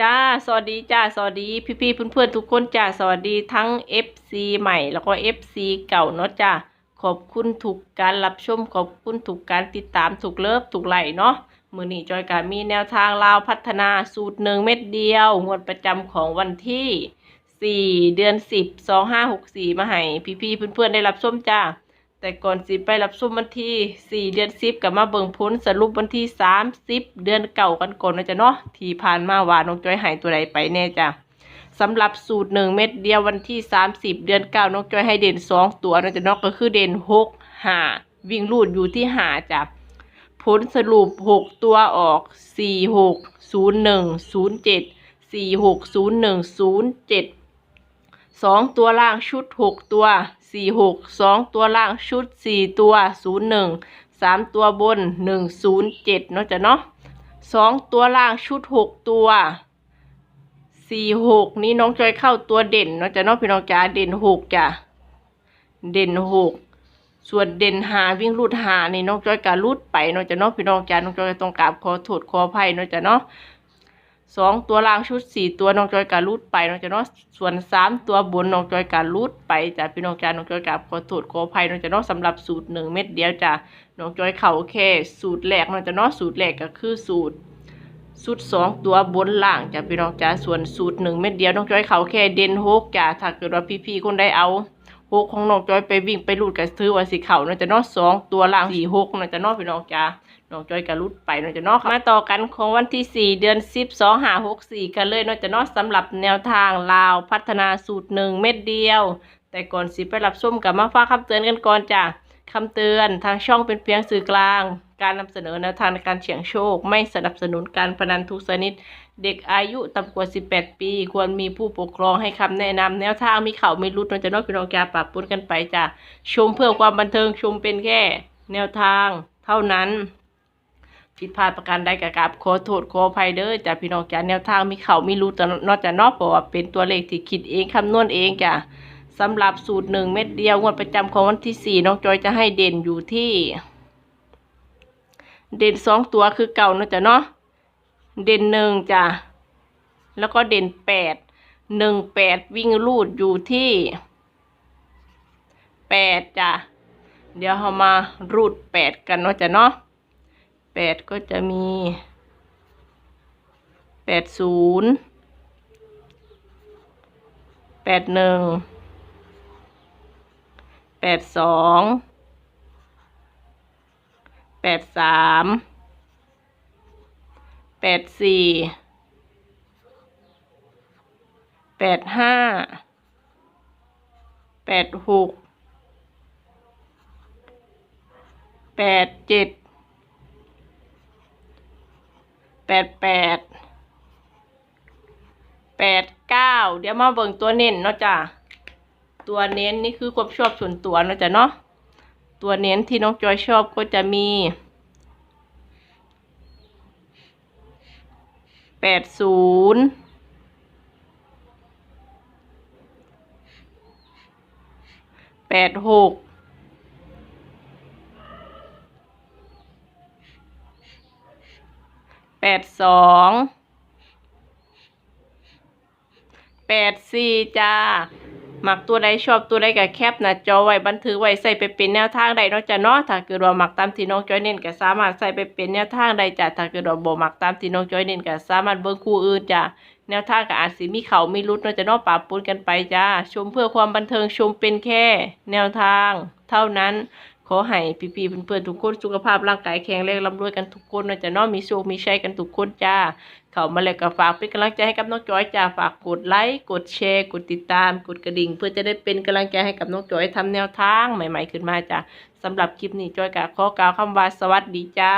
จ้า สวัสดีจ้า สวัสดี พี่ๆเพื่อนๆทุกคนจ้า สวัสดีทั้ง FC ใหม่แล้วก็ FC เก่าเนาะจ้า ขอบคุณทุกการรับชม ขอบคุณทุกการติดตามทุกเลิฟทุกไหลค์เนาะ มือนี้จอยกามีแนวทางลาวพัฒนาสูตรหนึ่งเม็ดเดียว งวดประจำของวันที่ 4 เดือน 10 2564 มาให้พี่ๆเพื่อนๆได้รับชมจ้า แต่ก่อนสิไปรับชมวันที่4เดือน10กับมาเบิ่งพ้นสรุปวันที่30เดือนเก่ากันก่อนนะจ๊ะเนาะที่ผ่านมาว่าน้องจ้อยหายตัวใดไปแน่จ้ะสำหรับสูตร1เม็ดเดียววันที่30เดือนเก้าน้องจ้อยให้เด่น2ตัวนะจ๊ะเนาะก็คือเด่น6 5วิ่งลูดอยู่ที่5จ้ะผลสรุป6ตัวออก4 6 0 1 0 7 4 6 0 1 0 7ส สองตัวล่างชุดหกตัวสี่หกสองตัวล่างชุดสี่ตัวศูนย์หนึ่งสามตัวบนหนึ่งศูนย์เจ็ดเนาะจ้ะเนาะสองตัวล่างชุดหกตัวสี่หกนี่น้องจอยเข้าตัวเด่นเนาะจ้ะเนาะพี่น้องจ๋าเด่นหกจ้ะเด่นหกส่วนเด่นหาวิ่งรูดหานี่น้องจอยการรูดไปเนาะจ้ะเนาะพี่น้องจ๋าน้องจอยต้องกราบขอโทษขออภัยเนาะจ้ะเนาะ สองตัวล่างชุดสี่ตัวน้องจอยการรูดไปน้องจอยเนาะส่วนสามตัวบนน้องจอยการรูดไปจ้ะพี่น้องจ้าน้องจอยกับขอโทษขออภัยน้องจอยเนาะสำหรับสูตรหนึ่งเม็ดเดียวจ้ะน้องจอยเข่าแค่สูตรแรกน้องจอยเนาะสูตรแรกก็คือสูตรสูตรสองตัวบนล่างจ้ะพี่น้องจ้าส่วนสูตรหนึ่งเม็ดเดียวน้องจอยเข่าแค่เด่นหกจ้ะถ้าเกิดว่าพี่ๆคนได้เอา หกของน้องจอยไปวิ่งไปรูดกับซื้อว่าสีเข่าน่าจะนอสองตัวล่างสี่หกน่าจะนอพี่น้องจ้าน้องจอยกับรุดไปน่าจะนอมาต่อกันของวันที่สี่เดือนสิบสองหาหกสี่กันเลยน่าจะนาะสำหรับแนวทางลาวพัฒนาสูตรหนึ่งเม็ดเดียว แต่ก่อนสิไปรับส้มกับมาฟ้าคำเตือนกันก่อนจ้าคำเตือนทางช่องเป็นเพียงสื่อกลาง การนำเสนอแนวทางในการเสี่ยงโชค ไม่สนับสนุนการพนันทุกชนิด เด็กอายุต่ำกว่า 18 ปี ควรมีผู้ปกครองให้คำแนะนำแนวทางมีเข่าไม่รุดนองจะนาะพี่น้องแกปรับปนกันไปจ้ะชมเพื่อความบันเทิงชมเป็นแค่แนวทางเท่านั้นผิดพลาดประการใดกะกราบขอโทษขออภัยเด้อจ้ะพี่น้องจ้ะแนวทางมีเขามีรู้แต่นอกจากนอกเพราะว่าเป็นตัวเลขที่คิดเองคำนวณเองจ้ะสำหรับสูตรหนึ่งเม็ดเดียวงวดประจำของวันที่สี่น้องจอยจะให้เด่นอยู่ที่ เด่นสองตัวคือเก่านะจ้ะเนาะเด่นหนึ่งจ้ะแล้วก็เด่นแปดหนึ่งแปดวิ่งลูดอยู่ที่แปดจ้ะเดี๋ยวเรามารูดแปดกันเนาะจ้ะเนาะแปดก็จะมีแปดศูนย์แปดหนึ่งแปดสอง แปดสามแปดสี่แปดห้าแปดหกแปดเจ็ดแปดแปดแปดเก้าเดี๋ยวมาเบิ่งตัวเน้นเนาะจ้ะตัวเน้นนี่คือความชอบส่วนตัวเนาะจ้ะเนาะ ตัวเน้นที่น้องจอยชอบก็จะมีแปดศูนย์แปดหกแปดสองแปดสี่จ้า หมักตัวใดชอบตัวใดก็แคปหน้าจอไว้บันทึกไว้ใส่ไปเป็นแนวทางใดนาะจ้ะเนาะถ้าเกิดว่าหมักตามที่น้องจอยเน้นก็สามารถใส่ไปเป็นแนวทางใดจ้ะถ้าเกิดว่าบ่มักตามที่น้องจอยเน้นก็สามารถเบิ่งคู่อื่นจ้ะแนวทางก็อาจสิมีเขามีรุดนาะจ้ะเนาะปะปนกันไปจ้าชมเพื่อความบันเทิงชมเป็นแค่ แนวทาง เท่านั้น ขอให้พี่ๆเพื่อนๆทุกคนสุขภาพร่างกายแข็งแรงร่ำรวยกันทุกคนนะจ๊ะเนาะมีโชคมีชัยกันทุกคนจ้า เข้ามาแล้วก็ฝากเป็นกำลังใจให้กับน้องจอยจ้าฝากกดไลค์กดแชร์กดติดตาม กดกระดิ่ง เพื่อจะได้เป็นกำลังใจให้กับน้องจอยทำแนวทางใหม่ ๆ ขึ้นมาจ้าสำหรับคลิปนี้จอยกะขอกล่าวคำว่าสวัสดีจ้า